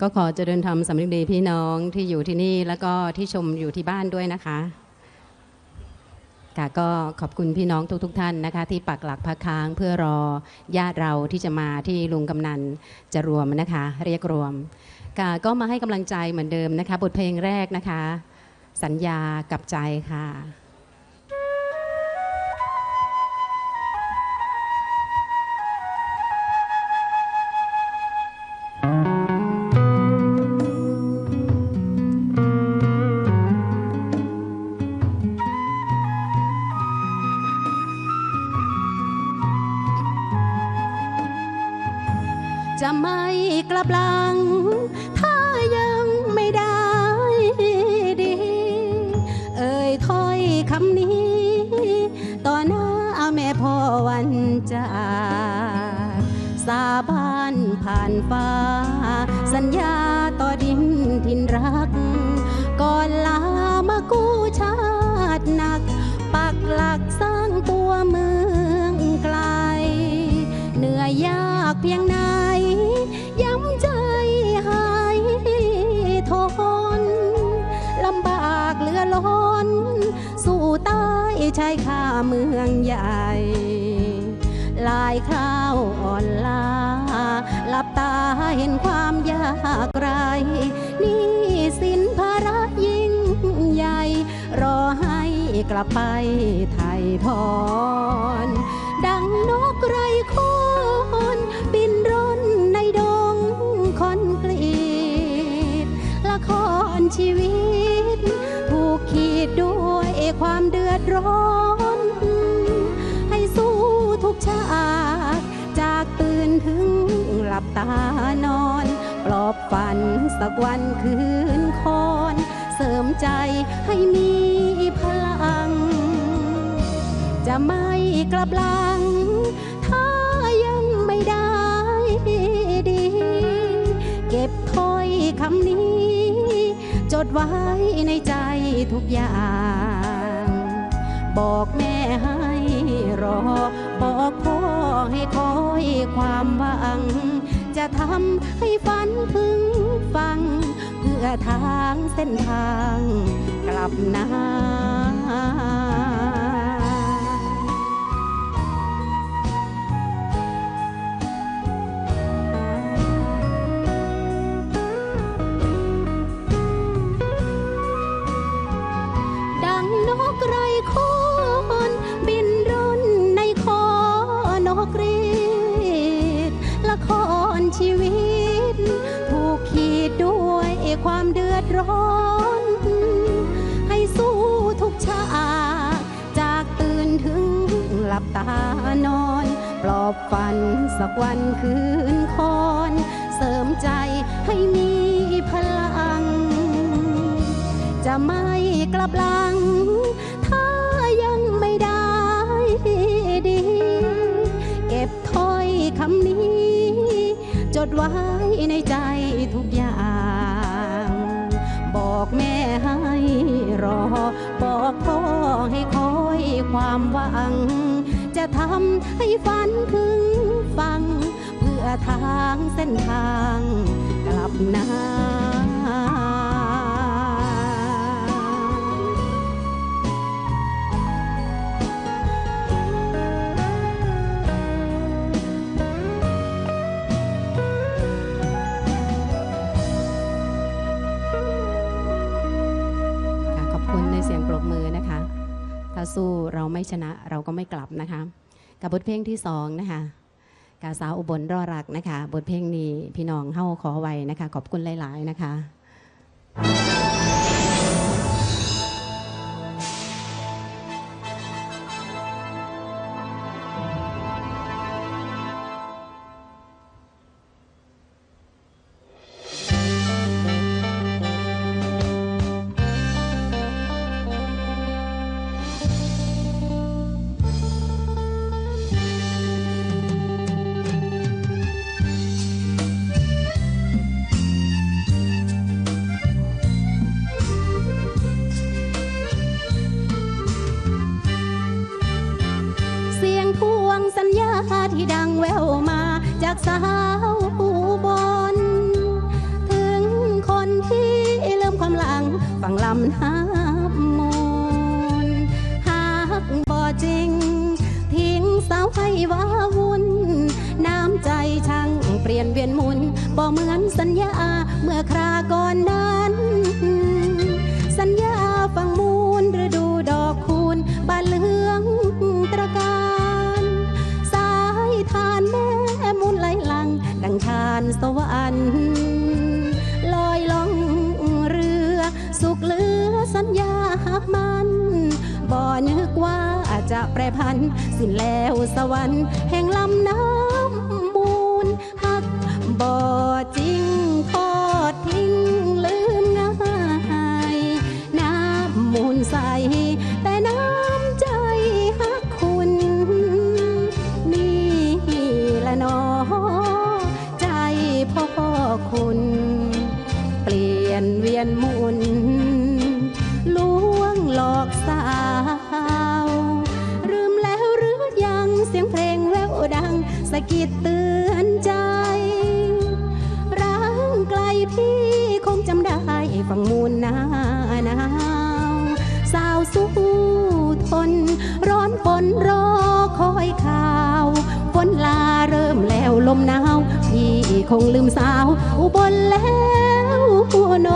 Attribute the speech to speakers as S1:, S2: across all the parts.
S1: ก็ขอเจริญธรรมสำนึกดีพี่น้องที่อยู่ที่นี่แล้วก็ที่ชมอยู่ที่บ้านด้วยนะคะค่ะก็ขอบคุณพี่น้องทุกๆทท่านนะคะ ที่ปักหลักพักค้างเพื่อรอญาติเราที่จะมาที่ลุงกำนันจะรวมนะคะ เรียกรวมค่ะก็มาให้กำลังใจเหมือนเดิมนะคะ บทเพลงแรกนะคะ สัญญากับใจค่ะำนี้ ต่อหน้าแม่พ่อวันจากสาบานผ่านฟ้า สัญญาต่อดินทินรัก ชายคาเมืองใหญ่ ลายคราวอ่อนล้าหลับตาเห็นความยากไรนี่สินภาระยิ่งใหญ่ รอให้กลับไปไทยพรดัานอน ปลอบฝันสักวันคืนคอน เสริมใจให้มีพลัง จะไม่กลับหลัง ถ้ายังไม่ได้ดี เก็บถ้อยคำนี้ จดไว้ในใจทุกอย่าง บอกแม่ให้รอ บอกพ่อให้คอยความหวัง จะทำให้ฝันถึงฟัง เพื่อทางเส้นทางกลับนา สักวันคืนคอน เสริมใจให้มีพลัง จะไม่กลับหลัง ถ้ายังไม่ได้ดี เก็บถ้อยคำนี้ จดไว้ในใจทุกอย่าง บอกแม่ให้รอ บอกพ่อให้คอยความหวัง ทำให้ฝันถึงฟัง เพื่อทางเส้นทางกลับนาค่ะขอบคุณในเสียงปรบมือนะคะถ้าสู้เราไม่ชนะเราก็ไม่กลับนะคะ กับบทเพลงที่สองนะคะกาสาวอุบลรอรักนะคะ บทเพลงนี้พี่น้องเฮาขอไว้นะคะ ขอบคุณหลาย ๆ นะคะ「 แววมาจากสาวอูบอลถึงคนที่เริ่มความหลังฝั่งลำน้ำมนหากบ่จริง ทิ้งสาวให้ว้าวุ่น น้ำใจช่างเปลี่ยนเวียนมุนบ่เหมือนสัญญาเมื่อคราก่อนได้ พัน สิ้นแล้วสวรรค์ ดังสะกิดเตือนใจร่างไกลพี่คงจำได้ฟังมูลหนาหนาวสาวสู้ทน ร้อนฝนรอคอยข่าวฝนลาเริ่มแล้วลมหนาว พี่คงลืมสาว อุบลแล้วโน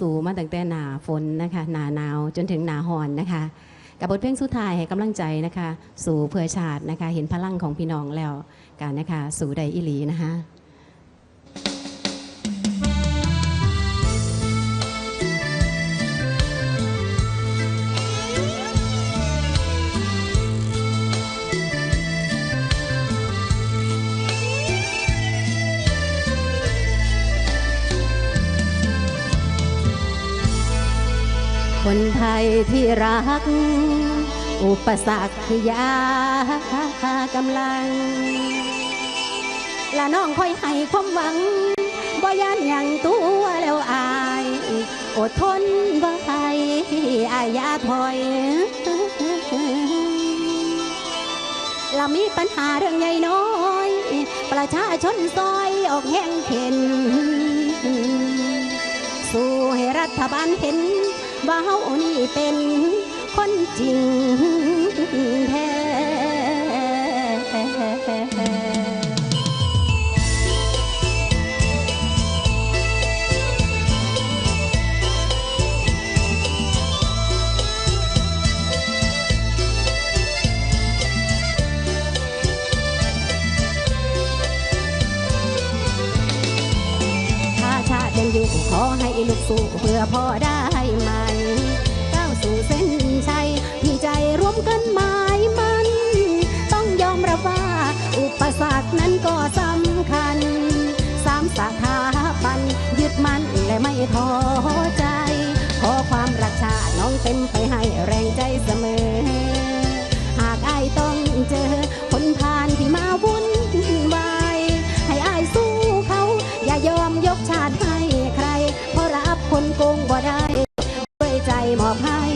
S1: สู่มาตั้งแต่หนาฝนนะคะหนาหนาวจนถึงหนาหอนนะคะ กับบทเพลงสุดท้ายให้กำลังใจนะคะ สู่เพื่อชาตินะคะ เห็นพลังของพี่น้องแล้วกันนะคะ สู่ใดอิลีนะคะ ไทยที่รัก อุปสรรคคือยากำลังละน้องคอยให้ความหวังบ่ยันหยังตัวแล้วอาย อดทนบ่ให้อายาถอยละมีปัญหาเรื่องใหญ่น้อย ประชาชนซอยออกแห้งเข็น สู้ให้รัฐบาลเห็น ว่าเฮานี่เป็นคนจริงแท้ถ้าชาติยังอยู่ขอให้ลูกสู้เพื่อพ่อได้ไหมา เส้นชัย มีใจร่วมกันหมายมัน ต้องยอมรับว่า อุปสรรคนั้นก็สำคัญ สามสถาบัน ยึดมั่นและไม่ท้อใจ ขอความรักชาน้องเต็มไปให้แรงใจเสมอ หากไอต้องเจอคนผ่านที่มาวุ่นวายให้อายสู้เขา อย่ายอมยกชาติให้ใคร เพราะรับคนโกงบ่ได้ด้วยใจมอบให้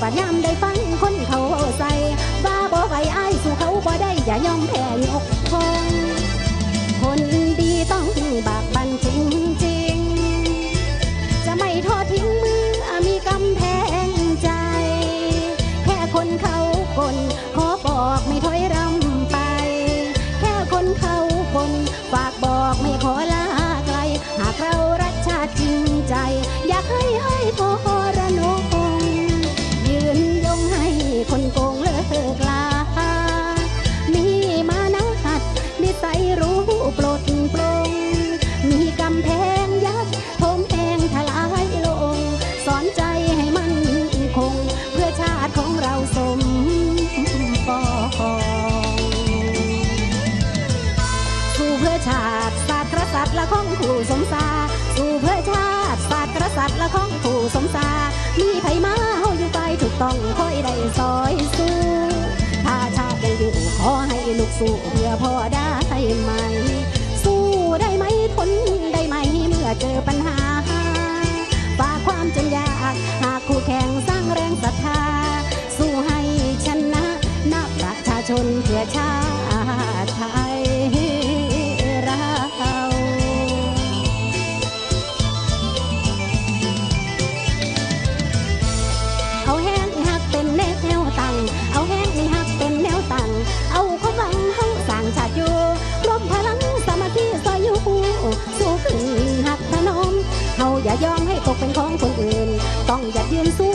S1: บัดยามได้ฟังคนเขาใส่ว่าบ่ไหวอายสู้เขาบ่ได้อย่ายอมแพ้ยกคงคนดีต้องบัก ผู้สมศาสู้เพื่อชาติศาสตร์กษัตริย์และของผู้สมศามีไผมาเฮาอยู่ไปถูกต้องคอยได้ซอยสู้ถ้าชาติยังอยู่ขอให้ลูกสู้เพื่อพ่อได้ไหม สู้ได้ไหมทนได้ไหมเมื่อเจอปัญหาฝากความจนยากหากคู่แข่ง อย่ายอมให้ตกเป็นของคนอื่น ต้องหยัดยืนสู้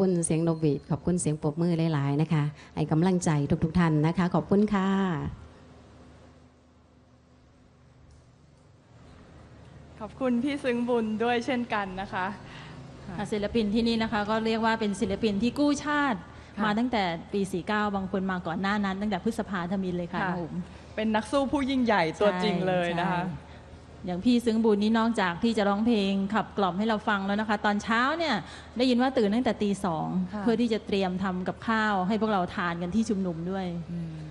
S1: ค่ะขอบคุณเสียงนกหวีดขอบคุณเสียงปรบมือหลายๆนะคะให้กำลังใจทุกๆท่านนะคะ ขอบคุณค่ะ
S2: ขอบคุณพี่ซึ้งบุญด้วยเช่นกันนะคะ
S3: ค่ะศิลปินที่นี่นะคะก็เรียกว่าเป็นศิลปินที่กู้ชาติ
S2: ค่ะ
S3: มาตั้งแต่ปี 49 บางคนมาก่อนหน้านั้น ตั้งแต่พฤษภาธมินเลยค่ะ
S2: ค่ะ
S3: น้องอุ๋ม
S2: เป็นนักสู้ผู้ยิ่งใหญ่ตัวจริงเลยนะคะ
S3: ใช่ อย่างพี่ซึ้งบุญนี่นอกจากที่จะร้องเพลงขับกล่อมให้เราฟังแล้วนะคะ ตอนเช้าเนี่ยได้ยินว่าตื่นตั้งแต่ตีสอง
S2: ค่ะ
S3: เพื่อที่จะเตรียมทำกับข้าวให้พวกเราทานกันที่ชุมนุมด้วย
S2: อืม